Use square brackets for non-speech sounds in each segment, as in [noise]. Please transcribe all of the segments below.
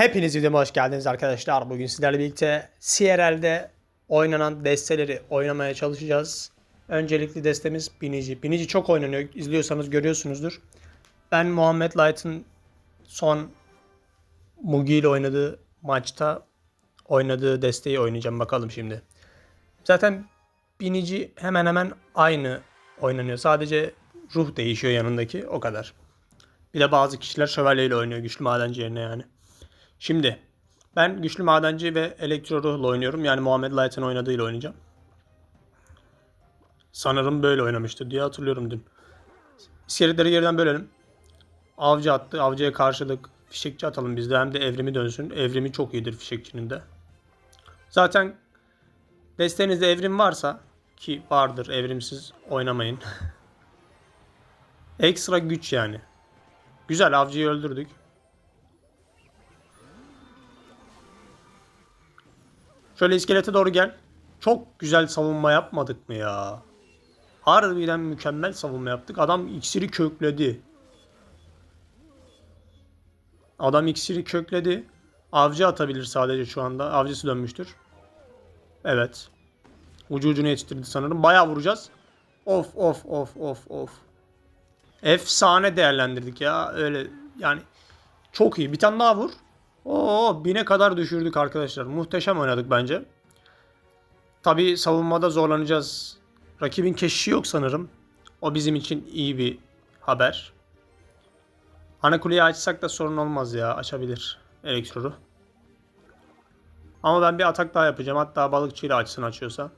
Hepiniz videoma hoş geldiniz arkadaşlar. Bugün sizlerle birlikte CRL'de oynanan desteleri oynamaya çalışacağız. Öncelikli destemiz Binici. Binici çok oynanıyor. İzliyorsanız görüyorsunuzdur. Ben Muhammed Light'ın son Mugi ile oynadığı maçta oynadığı desteği oynayacağım. Bakalım şimdi. Zaten Binici hemen hemen aynı oynanıyor. Sadece ruh değişiyor yanındaki. O kadar. Bir de bazı kişiler şövalyeyle oynuyor güçlü madenci yerine yani. Şimdi ben güçlü madenci ve elektro ruhla oynuyorum. Yani Muhammed Light'ın oynadığıyla oynayacağım. Sanırım böyle oynamıştı diye hatırlıyorum dün. İskeletleri geriden bölelim. Avcı attı. Avcıya karşılık fişekçi atalım biz de. Hem de evrimi dönsün. Evrimi çok iyidir fişekçinin de. Zaten destenizde evrim varsa ki vardır evrimsiz oynamayın. [laughs] Ekstra güç yani. Güzel avcıyı öldürdük. Şöyle iskelete doğru gel. Çok güzel savunma yapmadık mı ya? Harbiden mükemmel savunma yaptık. Adam iksiri kökledi. Adam iksiri kökledi. Avcı atabilir sadece şu anda. Avcısı dönmüştür. Evet. Ucu ucuna yetiştirdi sanırım. Bayağı vuracağız. Of of of of of. Efsane değerlendirdik ya. Öyle yani çok iyi. Bir tane daha vur. Oo bine kadar düşürdük arkadaşlar. Muhteşem oynadık bence. Tabi savunmada zorlanacağız. Rakibin keşişi yok sanırım. O bizim için iyi bir haber. Ana kuleyi açsak da sorun olmaz ya. Açabilir elektroru. Ama ben bir atak daha yapacağım. Hatta balıkçıyla açsın açıyorsa.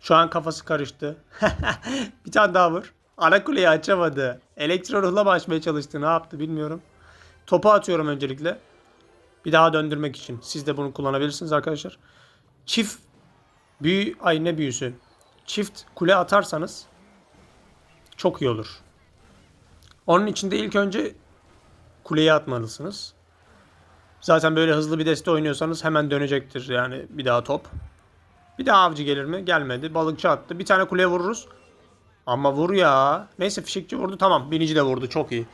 Şu an kafası karıştı. [laughs] bir tane daha vur. Ana kuleyi açamadı. Elektro ruhla mı açmaya çalıştı? Ne yaptı bilmiyorum. Topu atıyorum öncelikle. Bir daha döndürmek için. Siz de bunu kullanabilirsiniz arkadaşlar. Çift büyü ay büyüsü. Çift kule atarsanız çok iyi olur. Onun için de ilk önce kuleyi atmalısınız. Zaten böyle hızlı bir deste oynuyorsanız hemen dönecektir yani bir daha top. Bir daha avcı gelir mi? Gelmedi. Balıkçı attı. Bir tane kuleye vururuz. Ama vur ya. Neyse fişekçi vurdu. Tamam. Binici de vurdu. Çok iyi.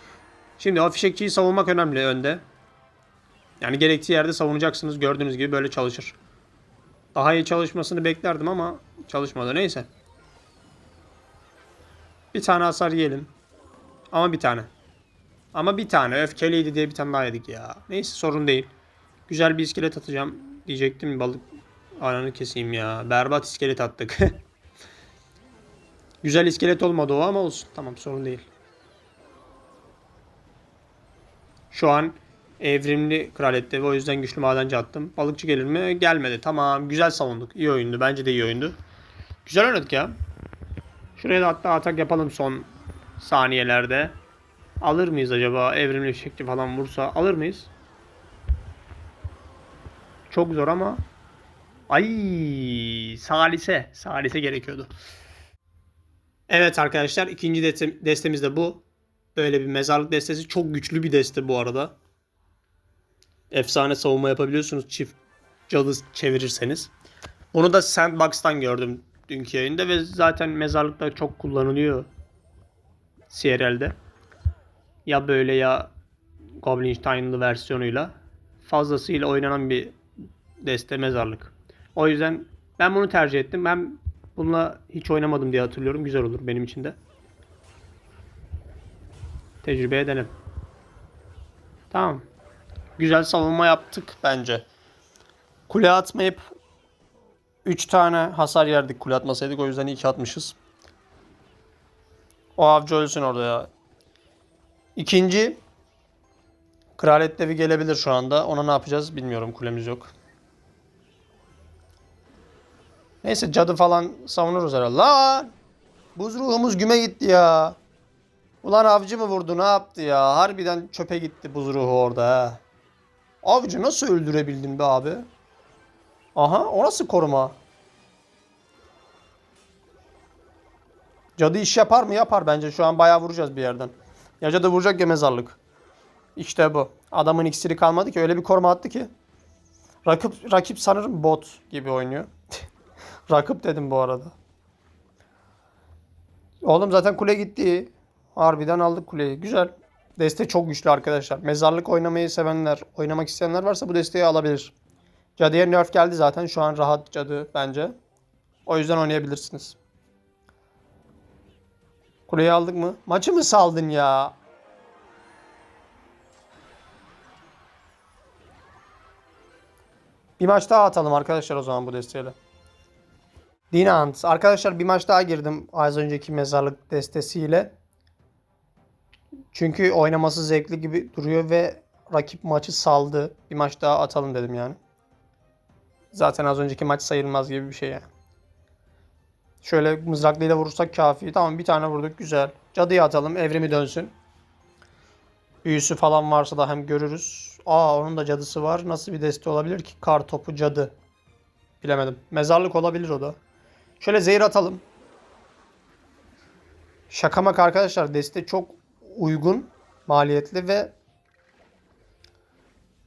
Şimdi o fişekçiyi savunmak önemli önde. Yani gerektiği yerde savunacaksınız. Gördüğünüz gibi böyle çalışır. Daha iyi çalışmasını beklerdim ama çalışmadı. Neyse. Bir tane hasar yiyelim. Ama bir tane. Ama bir tane. Öfkeliydi diye bir tane daha yedik ya. Neyse sorun değil. Güzel bir iskelet atacağım. Diyecektim balık ananı keseyim ya. Berbat iskelet attık. [laughs] Güzel iskelet olmadı o ama olsun. Tamam sorun değil. Şu an evrimli kraliyette ve o yüzden güçlü madenci attım. Balıkçı gelir mi? Gelmedi. Tamam. Güzel savunduk. İyi oyundu. Bence de iyi oyundu. Güzel oynadık ya. Şuraya da hatta atak yapalım son saniyelerde. Alır mıyız acaba? Evrimli fişekçi falan vursa alır mıyız? Çok zor ama. Ay salise. Salise gerekiyordu. Evet arkadaşlar ikinci deste- destemiz de bu. Böyle bir mezarlık destesi. Çok güçlü bir deste bu arada. Efsane savunma yapabiliyorsunuz çift cadı çevirirseniz. Bunu da Sandbox'tan gördüm dünkü yayında ve zaten mezarlıkta çok kullanılıyor CRL'de. Ya böyle ya Goblin Stein'lı versiyonuyla fazlasıyla oynanan bir deste mezarlık. O yüzden ben bunu tercih ettim. Ben bununla hiç oynamadım diye hatırlıyorum. Güzel olur benim için de. Tecrübe edelim. Tamam. Güzel savunma yaptık bence. Kule atmayıp 3 tane hasar yerdik kule atmasaydık. O yüzden 2 atmışız. O avcı ölsün orada ya. İkinci Kraliyet devi gelebilir şu anda. Ona ne yapacağız bilmiyorum. Kulemiz yok. Neyse cadı falan savunuruz herhalde. Lan! Buz ruhumuz güme gitti ya. Ulan avcı mı vurdu ne yaptı ya? Harbiden çöpe gitti buz ruhu orada ha. Avcı nasıl öldürebildin be abi? Aha o nasıl koruma? Cadı iş yapar mı? Yapar bence. Şu an bayağı vuracağız bir yerden. Ya cadı vuracak ya mezarlık. İşte bu. Adamın iksiri kalmadı ki. Öyle bir koruma attı ki. Rakip, rakip sanırım bot gibi oynuyor. [laughs] Rakip dedim bu arada. Oğlum zaten kule gitti. Harbiden aldık kuleyi. Güzel. Deste çok güçlü arkadaşlar. Mezarlık oynamayı sevenler, oynamak isteyenler varsa bu desteği alabilir. Cadıya nerf geldi zaten. Şu an rahat cadı bence. O yüzden oynayabilirsiniz. Kuleyi aldık mı? Maçı mı saldın ya? Bir maç daha atalım arkadaşlar o zaman bu desteğiyle. Dinant. Arkadaşlar bir maç daha girdim az önceki mezarlık destesiyle. Çünkü oynaması zevkli gibi duruyor ve rakip maçı saldı. Bir maç daha atalım dedim yani. Zaten az önceki maç sayılmaz gibi bir şey yani. Şöyle mızraklıyla vurursak kafi. Tamam bir tane vurduk güzel. Cadıya atalım evrimi dönsün. Büyüsü falan varsa da hem görürüz. Aa onun da cadısı var. Nasıl bir deste olabilir ki? Kar topu cadı. Bilemedim. Mezarlık olabilir o da. Şöyle zehir atalım. Şaka maka arkadaşlar deste çok uygun, maliyetli ve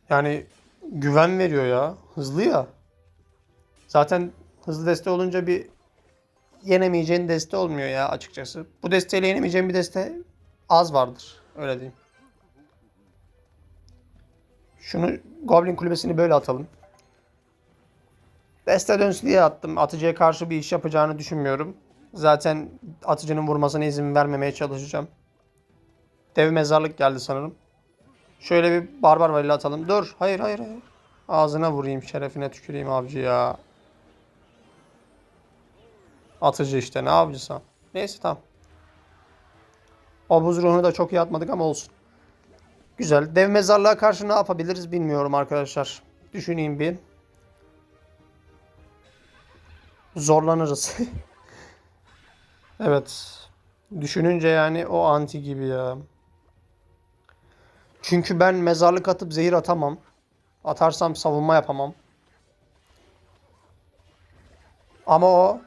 yani güven veriyor ya. Hızlı ya. Zaten hızlı deste olunca bir yenemeyeceğin deste olmuyor ya açıkçası. Bu desteyle yenemeyeceğin bir deste az vardır. Öyle diyeyim. Şunu Goblin kulübesini böyle atalım. Deste dönsün diye attım. Atıcıya karşı bir iş yapacağını düşünmüyorum. Zaten atıcının vurmasına izin vermemeye çalışacağım. Dev mezarlık geldi sanırım. Şöyle bir barbar valili atalım. Dur. Hayır hayır hayır. Ağzına vurayım. Şerefine tüküreyim avcı ya. Atıcı işte. Ne avcısı? Neyse tamam. Obuz ruhunu da çok iyi atmadık ama olsun. Güzel. Dev mezarlığa karşı ne yapabiliriz bilmiyorum arkadaşlar. Düşüneyim bir. Zorlanırız. [laughs] evet. Düşününce yani o anti gibi ya. Çünkü ben mezarlık atıp zehir atamam. Atarsam savunma yapamam. Ama o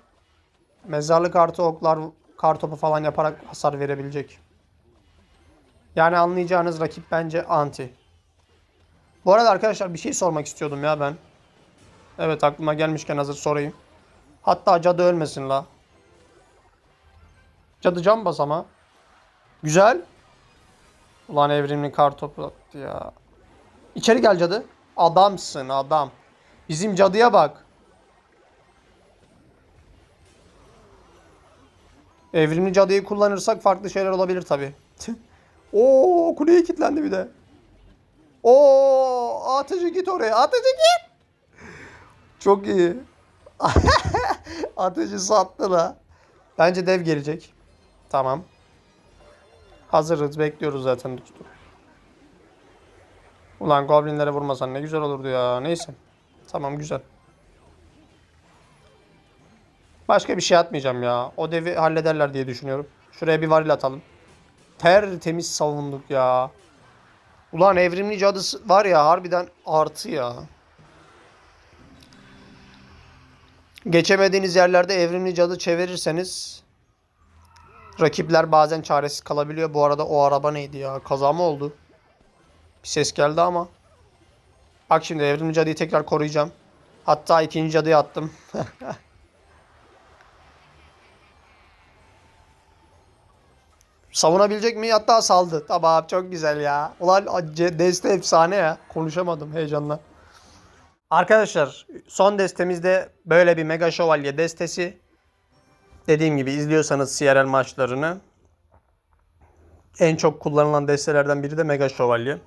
mezarlık artı oklar kartopu falan yaparak hasar verebilecek. Yani anlayacağınız rakip bence anti. Bu arada arkadaşlar bir şey sormak istiyordum ya ben. Evet aklıma gelmişken hazır sorayım. Hatta cadı ölmesin la. Cadı can bas ama. Güzel. Ulan evrimli kar topu attı ya. İçeri gel cadı. Adamsın adam. Bizim cadıya bak. Evrimli cadıyı kullanırsak farklı şeyler olabilir tabi. [laughs] Oo kuleye kilitlendi bir de. Oo atıcı git oraya. Atıcı git. Çok iyi. [laughs] atıcı sattı la. Bence dev gelecek. Tamam. Hazırız. Bekliyoruz zaten dostum. Ulan goblinlere vurmasan ne güzel olurdu ya. Neyse. Tamam güzel. Başka bir şey atmayacağım ya. O devi hallederler diye düşünüyorum. Şuraya bir varil atalım. Tertemiz savunduk ya. Ulan evrimli cadısı var ya harbiden artı ya. Geçemediğiniz yerlerde evrimli cadı çevirirseniz rakipler bazen çaresiz kalabiliyor. Bu arada o araba neydi ya? Kaza mı oldu? Bir ses geldi ama. Bak şimdi evrimli cadıyı tekrar koruyacağım. Hatta ikinci cadıyı attım. [laughs] Savunabilecek mi? Hatta saldı. Tamam çok güzel ya. Ulan deste efsane ya. Konuşamadım heyecanla. Arkadaşlar son destemizde böyle bir Mega Şövalye destesi. Dediğim gibi izliyorsanız CRL maçlarını en çok kullanılan destelerden biri de Mega Şövalye.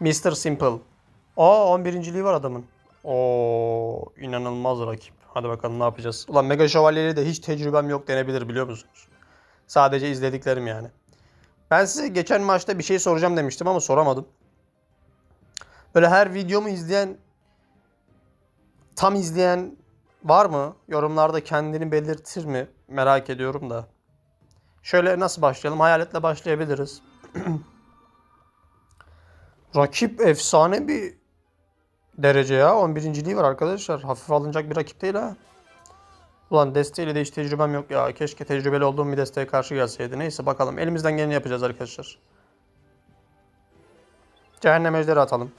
Mr. Simple. Aa 11. var adamın. Oo inanılmaz rakip. Hadi bakalım ne yapacağız. Ulan Mega Şövalye'yle de hiç tecrübem yok denebilir biliyor musunuz? Sadece izlediklerim yani. Ben size geçen maçta bir şey soracağım demiştim ama soramadım. Böyle her videomu izleyen tam izleyen var mı? Yorumlarda kendini belirtir mi? Merak ediyorum da. Şöyle nasıl başlayalım? Hayaletle başlayabiliriz. [clears throat] Rakip efsane bir derece ya. 11. var arkadaşlar. Hafif alınacak bir rakip değil ha. Ulan desteğiyle de hiç tecrübem yok ya. Keşke tecrübeli olduğum bir desteğe karşı gelseydi. Neyse bakalım. Elimizden geleni yapacağız arkadaşlar. Cehennem ejderi atalım.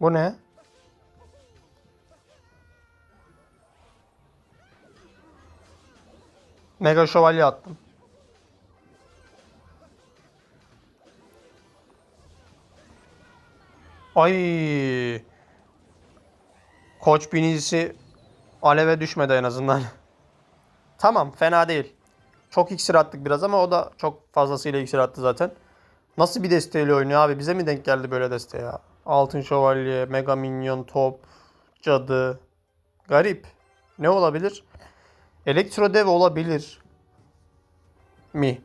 Bu ne? Mega şövalye attım. Ay. Koç binicisi aleve düşmedi en azından. [laughs] tamam fena değil. Çok iksir attık biraz ama o da çok fazlasıyla iksir attı zaten. Nasıl bir desteğiyle oynuyor abi? Bize mi denk geldi böyle deste ya? Altın Şövalye, Mega Minyon, Top, Cadı. Garip. Ne olabilir? Elektro Dev olabilir. Mi?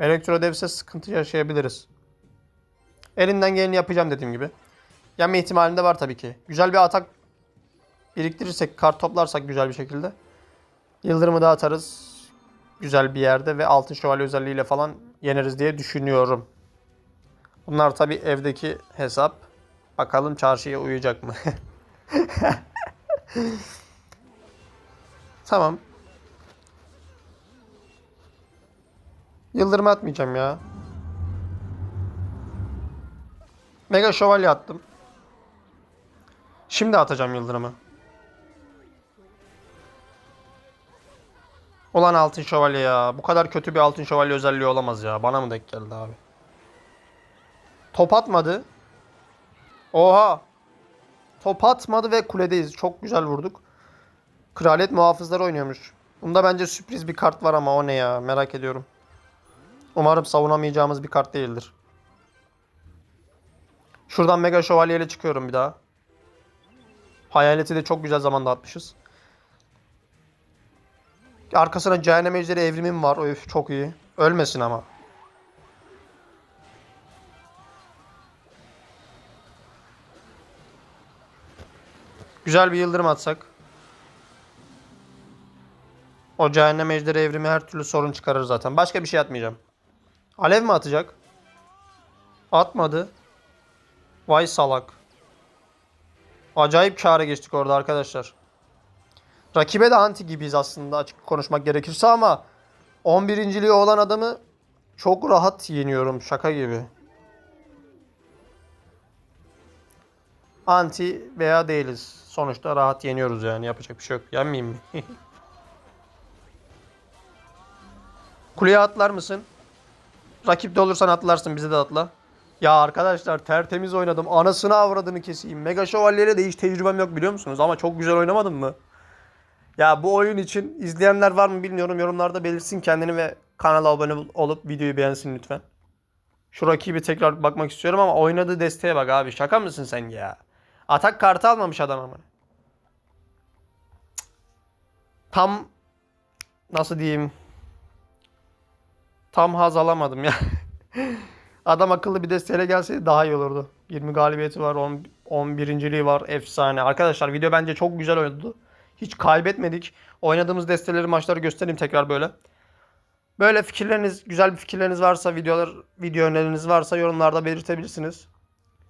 Elektro Dev'se sıkıntı yaşayabiliriz. Elinden geleni yapacağım dediğim gibi. Yenme ihtimalinde var tabii ki. Güzel bir atak biriktirirsek, kart toplarsak güzel bir şekilde. Yıldırımı da atarız. Güzel bir yerde ve altın şövalye özelliğiyle falan yeneriz diye düşünüyorum. Bunlar tabii evdeki hesap. Bakalım çarşıya uyacak mı? [laughs] tamam. Yıldırım atmayacağım ya. Mega şövalye attım. Şimdi atacağım yıldırımı. Ulan altın şövalye ya. Bu kadar kötü bir altın şövalye özelliği olamaz ya. Bana mı denk geldi abi? Top atmadı. Oha. Top atmadı ve kuledeyiz. Çok güzel vurduk. Kraliyet muhafızları oynuyormuş. Bunda bence sürpriz bir kart var ama o ne ya? Merak ediyorum. Umarım savunamayacağımız bir kart değildir. Şuradan Mega Şövalye ile çıkıyorum bir daha. Hayaleti de çok güzel zamanda atmışız. Arkasına Cehennem Ejderi evrimim var. Öf çok iyi. Ölmesin ama. Güzel bir yıldırım atsak. O Cehennem Ejderi evrimi her türlü sorun çıkarır zaten. Başka bir şey atmayacağım. Alev mi atacak? Atmadı. Vay salak. Acayip kâra geçtik orada arkadaşlar. Rakibe de anti gibiyiz aslında açık konuşmak gerekirse ama 11. olan adamı çok rahat yeniyorum şaka gibi. Anti veya değiliz. Sonuçta rahat yeniyoruz yani yapacak bir şey yok. Yenmeyeyim mi? [laughs] Kuleye atlar mısın? Rakipte olursan atlarsın bize de atla. Ya arkadaşlar tertemiz oynadım. Anasını avradını keseyim. Mega Şövalye'yle de hiç tecrübem yok biliyor musunuz? Ama çok güzel oynamadım mı? Ya bu oyun için izleyenler var mı bilmiyorum. Yorumlarda belirsin kendini ve kanala abone olup videoyu beğensin lütfen. Şu rakibi tekrar bakmak istiyorum ama oynadığı desteğe bak abi. Şaka mısın sen ya? Atak kartı almamış adam ama. Tam nasıl diyeyim? Tam haz alamadım ya. [laughs] Adam akıllı bir desteğiyle gelseydi daha iyi olurdu. 20 galibiyeti var, 10, 11.liği var. Efsane. Arkadaşlar video bence çok güzel oynadı. Hiç kaybetmedik. Oynadığımız desteleri, maçları göstereyim tekrar böyle. Böyle fikirleriniz, güzel bir fikirleriniz varsa, videolar, video öneriniz varsa yorumlarda belirtebilirsiniz.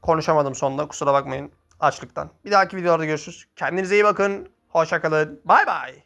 Konuşamadım sonunda. Kusura bakmayın açlıktan. Bir dahaki videolarda görüşürüz. Kendinize iyi bakın. Hoşça kalın. Bay bay.